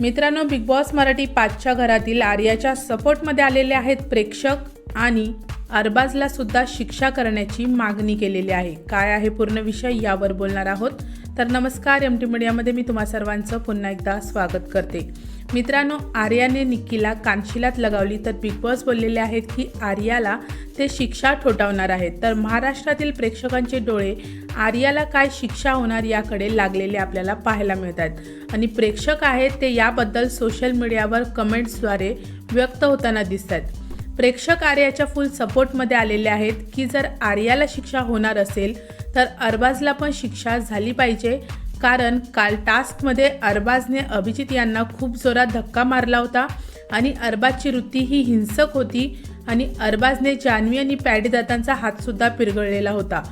मित्रांनो big boss Marathi पाचच्या घरातील आर्याच्या सपोर्टमध्ये आलेले आहेत प्रेक्षक आणि अरबाजला सुद्धा शिक्षा करण्याची मागणी केलेली आहे. काय आहे पूर्ण विषय यावर बोलणार आहोत. तर नमस्कार एम टी मीडियामध्ये मी तुम्हा सर्वांचं पुन्हा एकदा स्वागत करते. मित्रांनो आर्याने निक्कीला कानशिलात लगावली तर बिग बॉस बोललेले आहेत की आर्याला ते शिक्षा ठोठावणार आहेत. तर महाराष्ट्रातील प्रेक्षकांचे डोळे आर्याला काय शिक्षा होणार याकडे लागलेले आपल्याला पाहायला मिळतात आणि प्रेक्षक आहेत ते याबद्दल सोशल मीडियावर कमेंट्सद्वारे व्यक्त होताना दिसतात प्रेक्षक आर्याच्या फुल सपोर्टमध्ये आलेले आहेत की जर आर्याला शिक्षा होणार असेल तर अरबाजला पण शिक्षा झाली पाहिजे. कारण काल टास्कमध्ये अरबाजने अभिजित यांना खूप जोरात धक्का मारला होता आणि अरबाजची वृत्ती ही हिंसक होती आणि अरबाजने जान्हवी आणि पॅडी हातसुद्धा पिरगळलेला होता.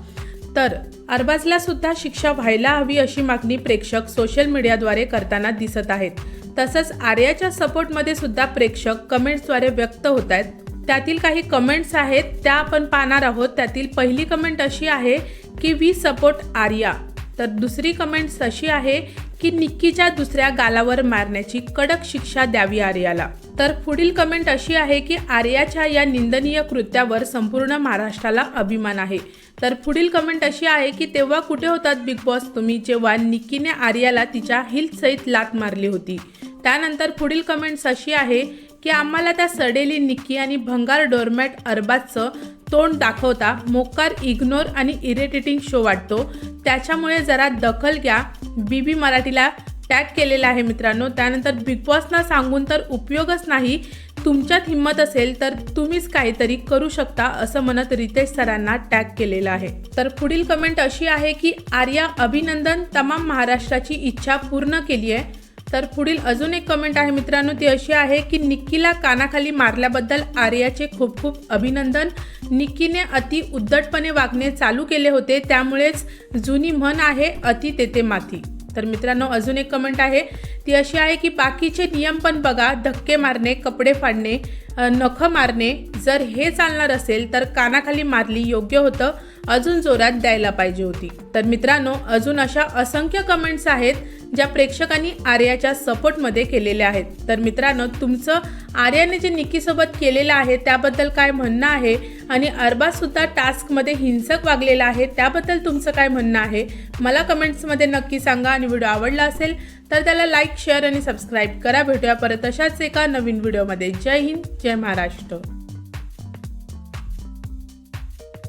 तर अरबाजला सुद्धा शिक्षा व्हायला हवी अशी मागणी प्रेक्षक सोशल मीडियाद्वारे करताना दिसत आहेत. तसंच आर्याच्या सपोर्टमध्ये सुद्धा प्रेक्षक कमेंट्सद्वारे व्यक्त होत आहेत. त्यातील काही कमेंट्स आहेत त्या आपण पाहणार आहोत. त्यातील पहिली कमेंट अशी आहे की वी सपोर्ट आर्या. तर दुसरी कमेंट्स अशी आहे की निक्कीच्या दुसऱ्या गालावर मारण्याची कडक शिक्षा द्यावी आर्याला. तर पुढील कमेंट अशी आहे की आर्याच्या या निंदनीय कृत्यावर संपूर्ण महाराष्ट्राला अभिमान आहे. तर पुढील कमेंट अशी आहे की तेव्हा कुठे होतात बिग बॉस? तुम्ही जेव्हा निक्कीने आर्याला तिच्या हिलसहित लात मारली होती. त्यानंतर पुढील कमेंट्स अशी आहे की आम्हाला त्या सडेली निक्की आणि भंगार डोरमॅट अरबाजचं तोंड दाखवता मोकार इग्नोर आणि इरिटेटिंग शो वाटतो. त्याच्यामुळे जरा दखल घ्या. बी बी मराठीला टॅग केलेला आहे मित्रांनो. त्यानंतर बिग बॉसना सांगून तर उपयोगच नाही. तुमच्यात हिंमत असेल तर तुम्हीच काहीतरी करू शकता असं म्हणत रितेश सरांना टॅग केलेलं आहे. तर पुढील कमेंट अशी आहे की आर्या अभिनंदन तमाम महाराष्ट्राची इच्छा पूर्ण केली आहे तर पुढील अजून एक कमेंट आहे. मित्रांनो ती अशी आहे की निक्कीला कानाखाली मारल्याबद्दल आर्याचे खूप खूप अभिनंदन. निक्कीने अति उद्धटपणे वागणे चालू केले होते. त्यामुळेच जुनी म्हण आहे अति तेथे माती. तर मित्रांनो अजून एक कमेंट आहे. ती अशी आहे की बाकीचे नियम पण बघा. धक्के मारणे कपडे फाडणे नखं मारणे. जर हे चालणार असेल तर कानाखाली मारली योग्य होतं. अजून जोरात द्यायला पाहिजे होती. तर मित्रांनो अजून अशा असंख्य कमेंट्स आहेत ज्या प्रेक्षकांनी आर्याच्या सपोर्टमध्ये केलेल्या आहेत. तर मित्रांनो तुमचं आर्याने जे निक्कीसोबत केलेलं आहे त्याबद्दल काय म्हणणं आहे? आणि अरबाजसुद्धा टास्कमध्ये हिंसक वागलेला आहे त्याबद्दल तुमचं काय म्हणणं आहे? मला कमेंट्समध्ये नक्की सांगा आणि व्हिडिओ आवडला असेल तर त्याला लाईक शेअर आणि सबस्क्राईब करा. भेटूया परत अशाच एका नवीन व्हिडिओमध्ये. जय हिंद जय महाराष्ट्र.